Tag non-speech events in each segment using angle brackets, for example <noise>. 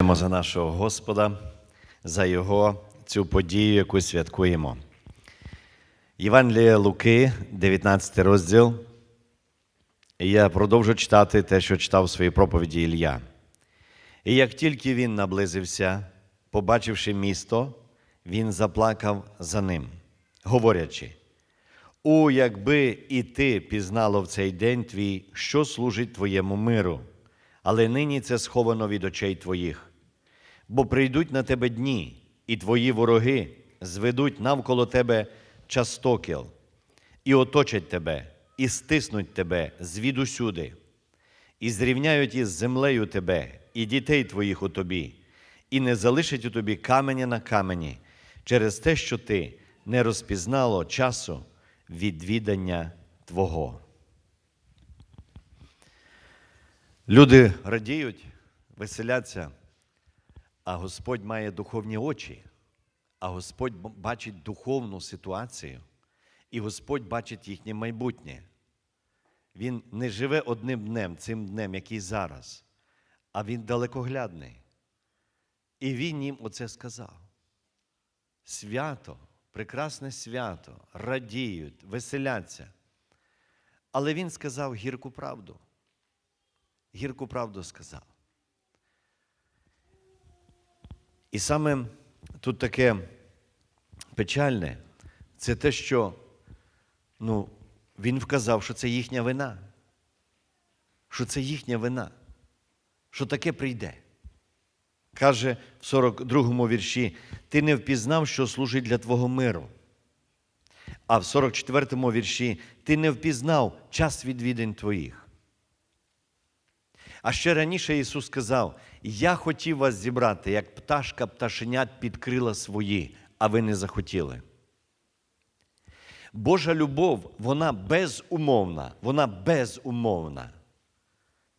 Дякуємо за нашого Господа, за Його цю подію, яку святкуємо. Євангелія Луки, 19 розділ. І я продовжу читати те, що читав у своїй проповіді Ілля. І як тільки він наблизився, побачивши місто, він заплакав за ним, говорячи: У, якби і ти пізнало в цей день твій, що служить твоєму миру, але нині це сховано від очей твоїх. Бо прийдуть на тебе дні, і твої вороги зведуть навколо тебе частокіл, і оточать тебе, і стиснуть тебе звідусюди, і зрівняють із землею тебе, і дітей твоїх у тобі, і не залишать у тобі каменя на камені, через те, що ти не розпізнало часу відвідання Твого. Люди радіють, веселяться, а Господь має духовні очі, а Господь бачить духовну ситуацію, і Господь бачить їхнє майбутнє. Він не живе одним днем, цим днем, який зараз, а він далекоглядний. І він їм оце сказав. Свято, прекрасне свято, радіють, веселяться. Але він сказав гірку правду. Гірку правду сказав. І саме тут таке печальне, це те, що ну, він вказав, що це їхня вина, що це їхня вина, що таке прийде. Каже в 42-му вірші: ти не впізнав, що служить для твого миру. А в 44-му вірші ти не впізнав час відвідин твоїх. А ще раніше Ісус сказав: Я хотів вас зібрати, як пташка пташенят підкрила свої, а ви не захотіли. Божа любов, вона безумовна, вона безумовна.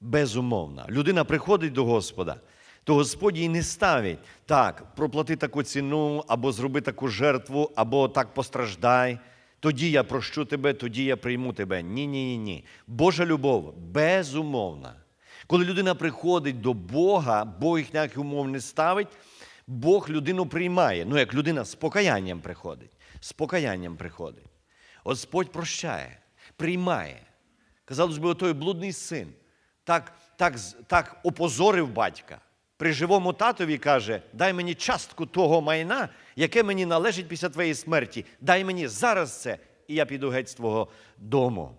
Безумовна. Людина приходить до Господа, то Господь їй не ставить так, проплати таку ціну, або зроби таку жертву, або так постраждай. Тоді я прощу тебе, тоді я прийму тебе. Ні, ні, ні, ні. Божа любов безумовна. Коли людина приходить до Бога, Бог їх ніяких умов не ставить, Бог людину приймає. Ну, як людина з покаянням приходить. З покаянням приходить. Господь прощає, приймає. Казалось би, той блудний син так, так, так опозорив батька. При живому татові каже: дай мені частку того майна, яке мені належить після твоєї смерті. Дай мені зараз це, і я піду геть з твого дому.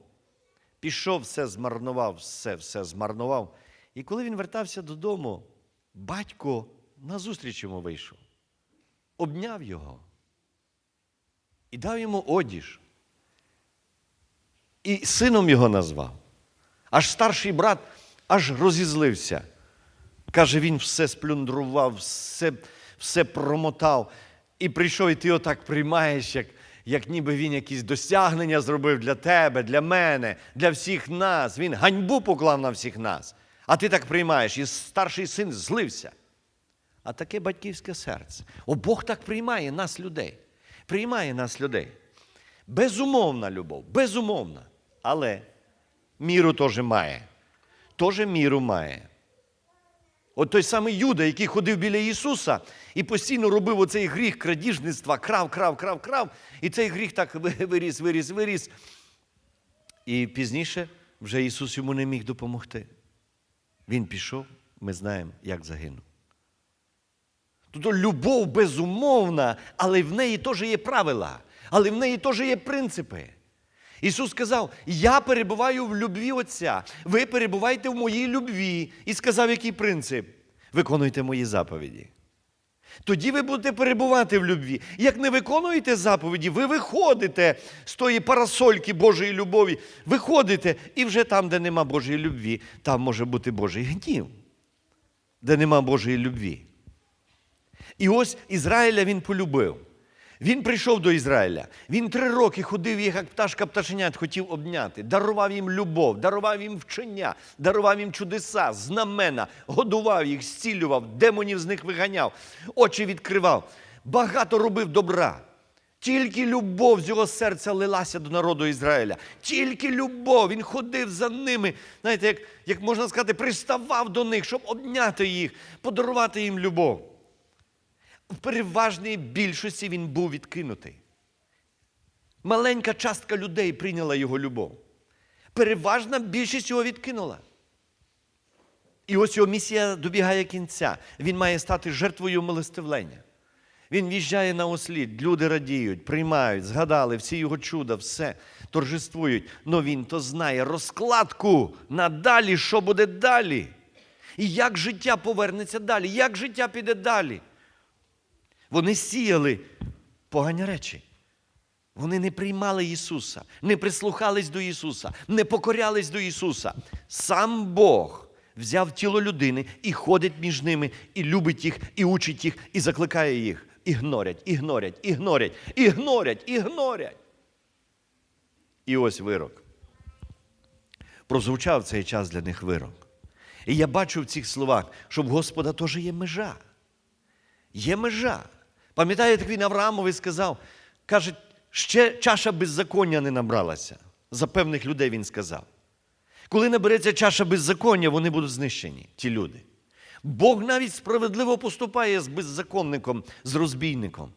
Пішов, все змарнував, все, все змарнував. І коли він вертався додому, батько назустріч йому вийшов, обняв його і дав йому одіж. І сином його назвав. Аж старший брат аж розізлився. Каже, він все сплюндрував, все, все промотав. І прийшов, і ти отак приймаєш, як, як ніби він якісь досягнення зробив для тебе, для мене, для всіх нас. Він ганьбу поклав на всіх нас. А ти так приймаєш. І старший син злився. А таке батьківське серце. О, Бог так приймає нас, людей. Приймає нас, людей. Безумовна любов, безумовна. Але міру теж має. Теж міру має. От той самий Юда, який ходив біля Ісуса і постійно робив оцей гріх крадіжництва, крав, крав, крав, крав. І цей гріх так виріс, виріс, виріс. І пізніше вже Ісус йому не міг допомогти. Він пішов, ми знаємо, як загинув. Тобто любов безумовна, але в неї теж є правила, але в неї теж є принципи. Ісус сказав: Я перебуваю в любві Отця, ви перебуваєте в моїй любві. І сказав, який принцип? Виконуйте мої заповіді. Тоді ви будете перебувати в любві. Як не виконуєте заповіді, ви виходите з тої парасольки Божої любові, виходите, і вже там, де нема Божої любві, там може бути Божий гнів, де нема Божої любві. І ось Ізраїля він полюбив. Він прийшов до Ізраїля. Він три роки ходив їх, як пташка пташенят, хотів обняти, дарував їм любов, дарував їм вчення, дарував їм чудеса, знамена, годував їх, зцілював, демонів з них виганяв, очі відкривав, багато робив добра. Тільки любов з його серця лилася до народу Ізраїля. Тільки любов. Він ходив за ними, знаєте, як, як можна сказати, приставав до них, щоб обняти їх, подарувати їм любов. В переважній більшості він був відкинутий. Маленька частка людей прийняла його любов. Переважна більшість його відкинула. І ось його місія добігає кінця. Він має стати жертвою милостивлення. Він в'їжджає на ослід, люди радіють, приймають, згадали всі його чуда, все торжествують. Но він то знає розкладку надалі, що буде далі. І як життя повернеться далі, як життя піде далі. Вони сіяли погані речі. Вони не приймали Ісуса, не прислухались до Ісуса, не покорялись до Ісуса. Сам Бог взяв тіло людини і ходить між ними, і любить їх, і учить їх, і закликає їх. Ігнорять, ігнорять, ігнорять, ігнорять, ігнорять. І ось вирок. Прозвучав цей час для них вирок. І я бачу в цих словах, що в Господа теж є межа. Є межа. Пам'ятаєте, він Авраамові сказав, каже, ще чаша беззаконня не набралася. За певних людей він сказав. Коли набереться чаша беззаконня, вони будуть знищені, ті люди. Бог навіть справедливо поступає з беззаконником, з розбійником.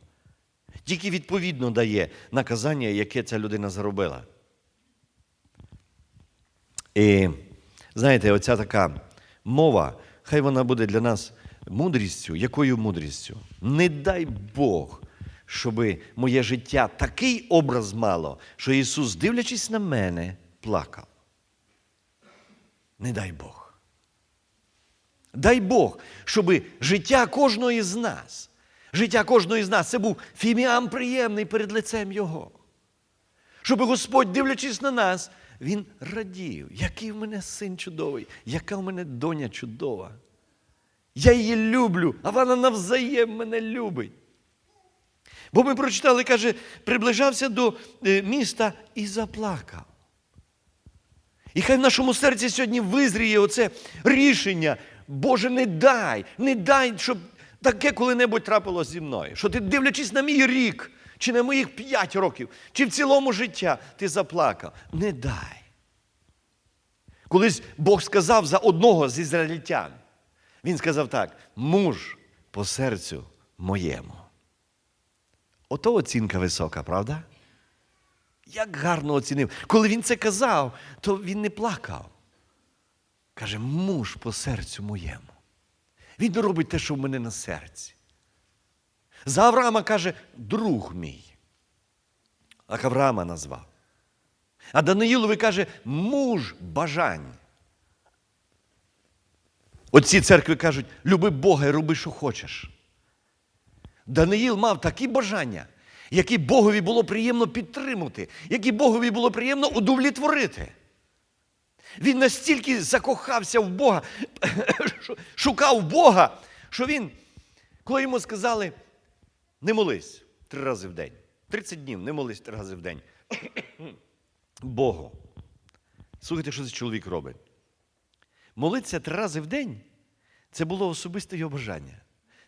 Тільки відповідно дає наказання, яке ця людина зробила. І знаєте, оця така мова, хай вона буде для нас мудрістю. Якою мудрістю? Не дай Бог, щоб моє життя такий образ мало, що Ісус, дивлячись на мене, плакав. Не дай Бог. Дай Бог, щоб життя кожного з нас, життя кожного з нас це був фіміам приємний перед лицем Його. Щоб Господь, дивлячись на нас, Він радів, який в мене син чудовий, яка в мене доня чудова. Я її люблю, а вона навзаєм мене любить. Бо ми прочитали, каже, приближався до е, міста і заплакав. І хай в нашому серці сьогодні визріє оце рішення. Боже, не дай, не дай, щоб таке коли-небудь трапилось зі мною. Що ти, дивлячись на мій рік, чи на моїх п'ять років, чи в цілому життя, ти заплакав. Не дай. Колись Бог сказав за одного з ізраїльтян. Він сказав так: муж по серцю моєму. Ото оцінка висока, правда? Як гарно оцінив. Коли він це казав, то він не плакав. Каже, муж по серцю моєму. Він робить те, що в мене на серці. За Авраама каже, друг мій. Так Авраама назвав. А Даниїлові каже, муж бажань. Оці церкви кажуть, люби Бога і роби, що хочеш. Даниїл мав такі бажання, які Богові було приємно підтримати, які Богові було приємно удовлітворити. Він настільки закохався в Бога, <coughs> шукав Бога, що він, коли йому сказали, не молись три рази в день, 30 днів не молись три рази в день. <coughs> Богу. Слухайте, що цей чоловік робить. Молитися три рази в день це було особисте його бажання.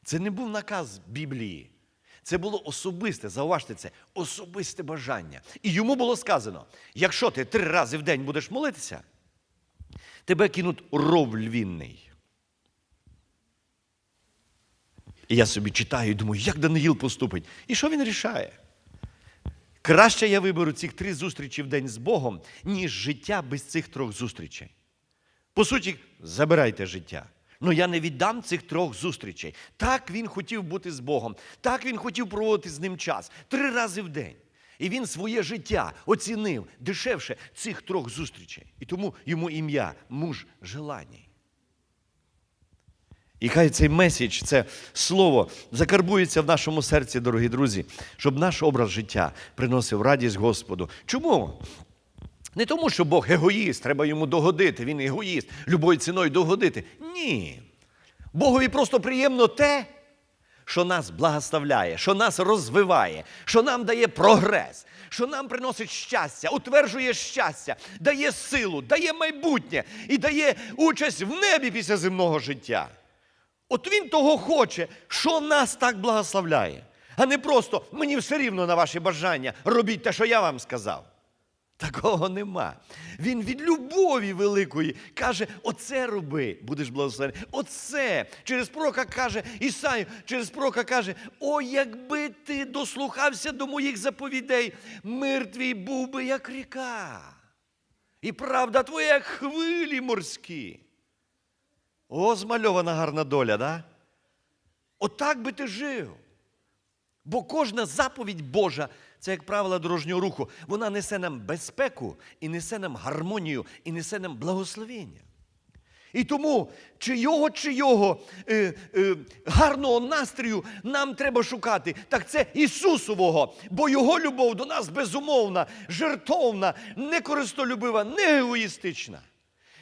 Це не був наказ Біблії. Це було особисте, зауважте це, особисте бажання. І йому було сказано: якщо ти три рази в день будеш молитися, тебе кинуть ров львінний. І я собі читаю і думаю, як Даниїл поступить? І що він рішає? Краще я виберу цих три зустрічі в день з Богом, ніж життя без цих трьох зустрічей. По суті, забирайте життя. Ну я не віддам цих трьох зустрічей. Так він хотів бути з Богом, так він хотів проводити з ним час три рази в день. І він своє життя оцінив дешевше цих трьох зустрічей. І тому йому ім'я муж желаній. І хай цей месідж, це слово закарбується в нашому серці, дорогі друзі, щоб наш образ життя приносив радість Господу. Чому? Не тому, що Бог егоїст, треба йому догодити, він егоїст, любою ціною догодити. Ні. Богові просто приємно те, що нас благословляє, що нас розвиває, що нам дає прогрес, що нам приносить щастя, утверджує щастя, дає силу, дає майбутнє і дає участь в небі після земного життя. От він того хоче, що нас так благословляє. А не просто мені все рівно на ваші бажання. Робіть те, що я вам сказав. Такого нема. Він від любові великої каже: оце роби, будеш благословений. Оце через пророка каже Ісаю, через пророка каже: О, якби ти дослухався до моїх заповідей, мир твій був би як ріка. І правда твоя, як хвилі морські. О, змальована гарна доля, да? Отак би ти жив. Бо кожна заповідь Божа це як правило дорожнього руху. Вона несе нам безпеку, і несе нам гармонію, і несе нам благословення. І тому чийого чийого е, е, гарного настрою нам треба шукати. Так це Ісусового, бо Його любов до нас безумовна, жертовна, не користолюбива, не егоїстична.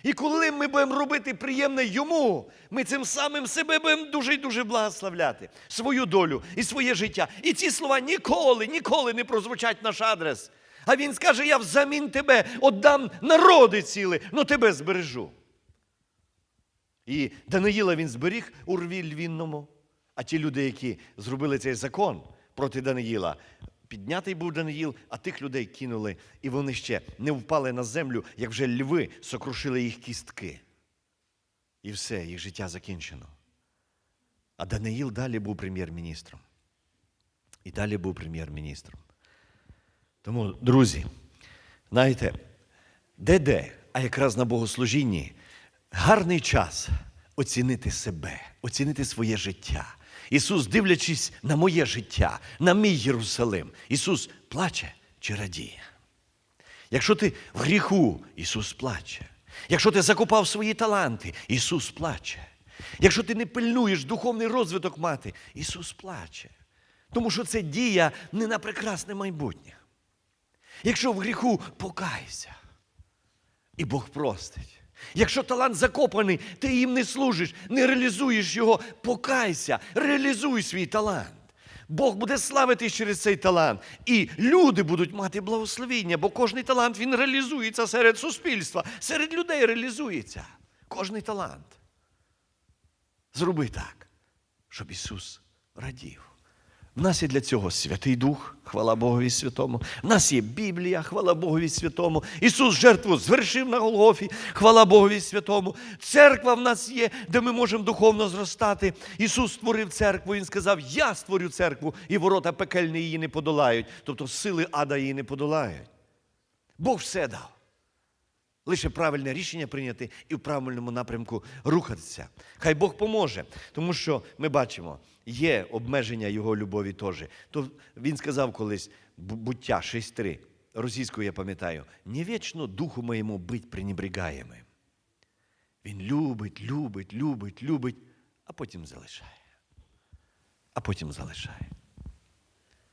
І коли ми будемо робити приємне йому, ми цим самим себе будемо дуже і дуже благословляти, свою долю і своє життя. І ці слова ніколи, ніколи не прозвучать наш адрес. А він скаже: я взамін тебе отдам народи ціли, но тебе збережу. І Даниїла він зберіг у рві львінному. А ті люди, які зробили цей закон проти Даниїла, піднятий був Даниїл, а тих людей кинули, і вони ще не впали на землю, як вже льви сокрушили їх кістки. І все, їх життя закінчено. А Даниїл далі був прем'єр-міністром. І далі був прем'єр-міністром. Тому, друзі, знаєте, де-де, а якраз на богослужінні гарний час оцінити себе, оцінити своє життя. Ісус, дивлячись на моє життя, на мій Єрусалим, Ісус плаче чи радіє. Якщо ти в гріху, Ісус плаче. Якщо ти закопав свої таланти, Ісус плаче. Якщо ти не пильнуєш духовний розвиток мати, Ісус плаче. Тому що це дія не на прекрасне майбутнє. Якщо в гріху покайся, і Бог простить. Якщо талант закопаний, ти їм не служиш, не реалізуєш його, покайся, реалізуй свій талант. Бог буде славитись через цей талант. І люди будуть мати благословіння, бо кожний талант він реалізується серед суспільства, серед людей реалізується. Кожний талант. Зроби так, щоб Ісус радів. В нас є для цього Святий Дух, хвала Богові Святому. В нас є Біблія, хвала Богові Святому. Ісус жертву звершив на Голгофі, хвала Богові Святому. Церква в нас є, де ми можемо духовно зростати. Ісус створив церкву. Він сказав: Я створю церкву, і ворота пекельні її не подолають. Тобто сили ада її не подолають. Бог все дав. Лише правильне рішення прийняти і в правильному напрямку рухатися. Хай Бог поможе, тому що ми бачимо, є обмеження Його любові теж. То він сказав колись бу- буття 6.3, російською я пам'ятаю, не вічно духу моєму бить пренебрігаємо. Він любить, любить, любить, любить, а потім залишає. А потім залишає.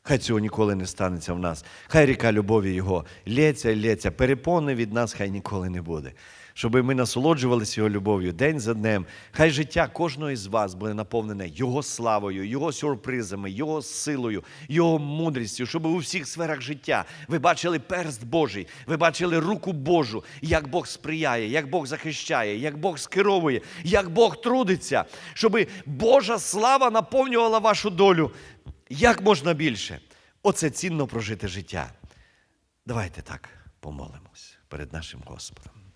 Хай цього ніколи не станеться в нас. Хай ріка любові Його лється лється. Перепони від нас хай ніколи не буде. Щоб ми насолоджувалися Його любов'ю день за днем. Хай життя кожного із вас буде наповнене Його славою, Його сюрпризами, Його силою, Його мудрістю, щоб у всіх сферах життя ви бачили перст Божий, ви бачили руку Божу, як Бог сприяє, як Бог захищає, як Бог скеровує, як Бог трудиться, щоб Божа слава наповнювала вашу долю як можна більше. Оце цінно прожити життя. Давайте так помолимось перед нашим Господом.